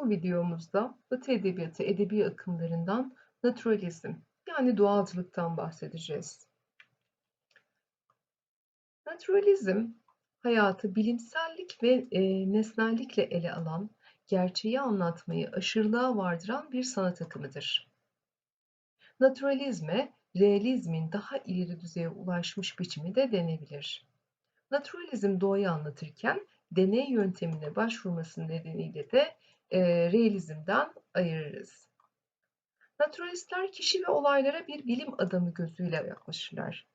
Bu videomuzda Batı Edebiyatı edebi akımlarından naturalizm yani doğalcılıktan bahsedeceğiz. Naturalizm, hayatı bilimsellik ve e, nesnellikle ele alan, gerçeği anlatmayı aşırılığa vardıran bir sanat akımıdır. Naturalizme, realizmin daha ileri düzeye ulaşmış biçimi de denebilir. Naturalizm doğayı anlatırken deney yöntemine başvurması nedeniyle de e, realizmden ayırırız. Naturalistler kişi ve olaylara bir bilim adamı gözüyle yaklaşırlar.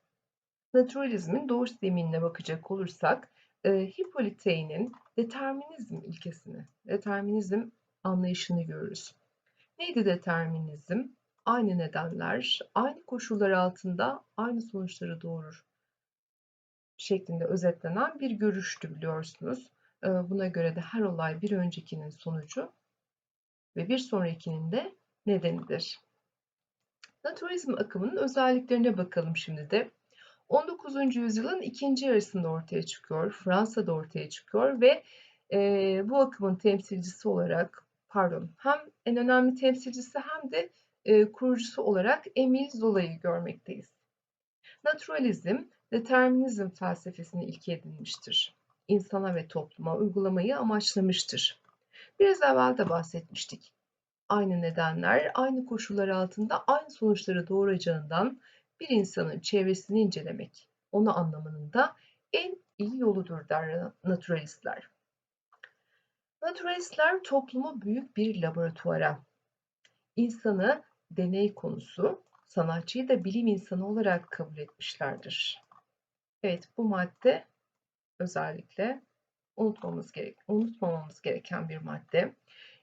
Naturalizmin doğuş zeminine bakacak olursak, e, Hippolyte'nin determinizm ilkesini, determinizm anlayışını görürüz. Neydi determinizm? Aynı nedenler, aynı koşullar altında aynı sonuçları doğurur şeklinde özetlenen bir görüştü biliyorsunuz. Buna göre de her olay bir öncekinin sonucu ve bir sonrakinin de nedenidir. Naturalizm akımının özelliklerine bakalım şimdi de. 19. yüzyılın ikinci yarısında ortaya çıkıyor, Fransa'da ortaya çıkıyor ve e, bu akımın temsilcisi olarak, pardon, hem en önemli temsilcisi hem de e, kurucusu olarak Emile Zola'yı görmekteyiz. Naturalizm, determinizm felsefesini ilke edinmiştir. İnsana ve topluma uygulamayı amaçlamıştır. Biraz evvel de bahsetmiştik. Aynı nedenler, aynı koşullar altında aynı sonuçları doğuracağından bir insanın çevresini incelemek, onu anlamanın da en iyi yoludur der naturalistler. Naturalistler toplumu büyük bir laboratuvara, insanı deney konusu, sanatçıyı da bilim insanı olarak kabul etmişlerdir. Evet, bu madde özellikle unutmamız gerek, unutmamamız gereken bir madde.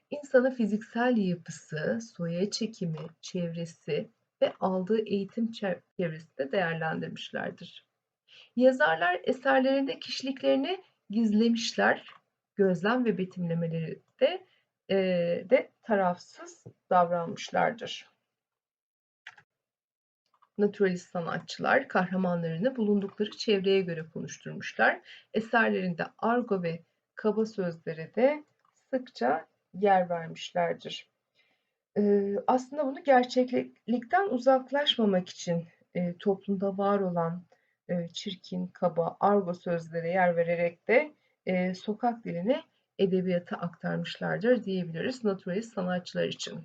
İnsanın fiziksel yapısı, soya çekimi, çevresi ve aldığı eğitim çevresi de değerlendirmişlerdir. Yazarlar eserlerinde kişiliklerini gizlemişler, gözlem ve betimlemeleri de, e, de tarafsız davranmışlardır. Naturalist sanatçılar kahramanlarını bulundukları çevreye göre konuşturmuşlar. Eserlerinde argo ve kaba sözlere de sıkça yer vermişlerdir. Ee, aslında bunu gerçeklikten uzaklaşmamak için e, toplumda var olan e, çirkin, kaba, argo sözlere yer vererek de e, sokak diline edebiyata aktarmışlardır diyebiliriz naturalist sanatçılar için.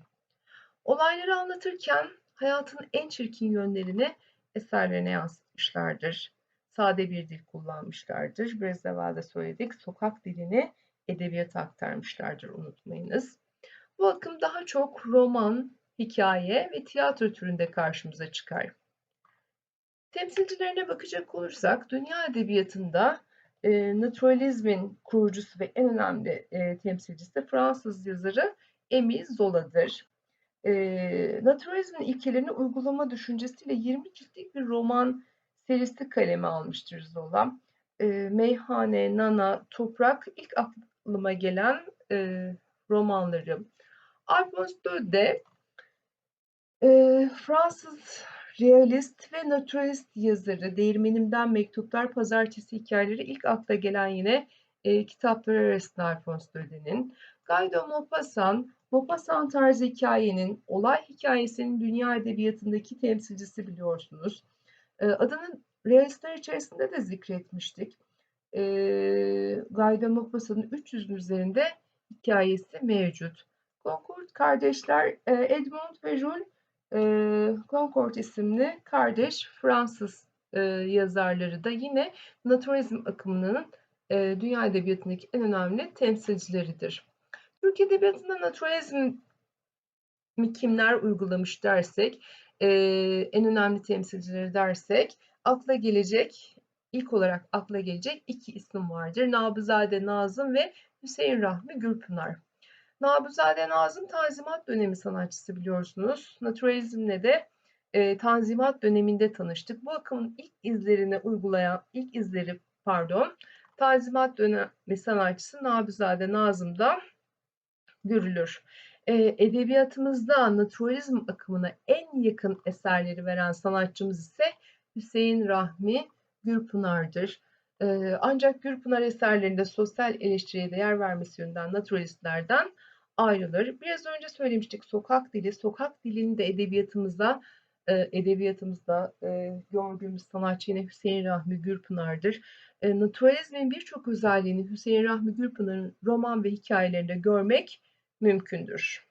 Olayları anlatırken hayatın en çirkin yönlerini eserlerine yansıtmışlardır. Sade bir dil kullanmışlardır. Biraz evvel de söyledik. Sokak dilini edebiyata aktarmışlardır unutmayınız. Bu akım daha çok roman, hikaye ve tiyatro türünde karşımıza çıkar. Temsilcilerine bakacak olursak dünya edebiyatında e, naturalizmin kurucusu ve en önemli e, temsilcisi Fransız yazarı Émile Zola'dır e, naturalizmin ilkelerini uygulama düşüncesiyle 20 ciltlik bir roman serisi kaleme almıştır Zola. E, Meyhane, Nana, Toprak ilk aklıma gelen e, romanları. Alphonse Daudet e, Fransız realist ve naturalist yazarı Değirmenimden Mektuplar Pazartesi Hikayeleri ilk akla gelen yine e, kitaplar arasında Alphonse Daudet'in. Guy de Maupassant Maupassant tarzı hikayenin, olay hikayesinin dünya edebiyatındaki temsilcisi biliyorsunuz. Ee, adını realistler içerisinde de zikretmiştik. E, Guy de Maupassant'ın 300'ün üzerinde hikayesi mevcut. Concord kardeşler e, Edmond ve Jules e, Concord isimli kardeş Fransız e, yazarları da yine naturalizm akımının e, dünya edebiyatındaki en önemli temsilcileridir. Türk Edebiyatı'nda naturalizmi kimler uygulamış dersek, e, en önemli temsilcileri dersek, akla gelecek, ilk olarak akla gelecek iki isim vardır. Nabızade Nazım ve Hüseyin Rahmi Gürpınar. Nabızade Nazım Tanzimat dönemi sanatçısı biliyorsunuz. Naturalizmle de e, Tanzimat döneminde tanıştık. Bu akımın ilk izlerini uygulayan, ilk izleri pardon, Tanzimat dönemi sanatçısı Nabızade Nazım'da görülür. E, edebiyatımızda naturalizm akımına en yakın eserleri veren sanatçımız ise Hüseyin Rahmi Gürpınar'dır. E, ancak Gürpınar eserlerinde sosyal eleştiriye değer vermesi yönünden naturalistlerden ayrılır. Biraz önce söylemiştik sokak dili. Sokak dilini de edebiyatımıza e, edebiyatımızda e, gördüğümüz sanatçı yine Hüseyin Rahmi Gürpınar'dır. E, naturalizmin birçok özelliğini Hüseyin Rahmi Gürpınar'ın roman ve hikayelerinde görmek mümkündür.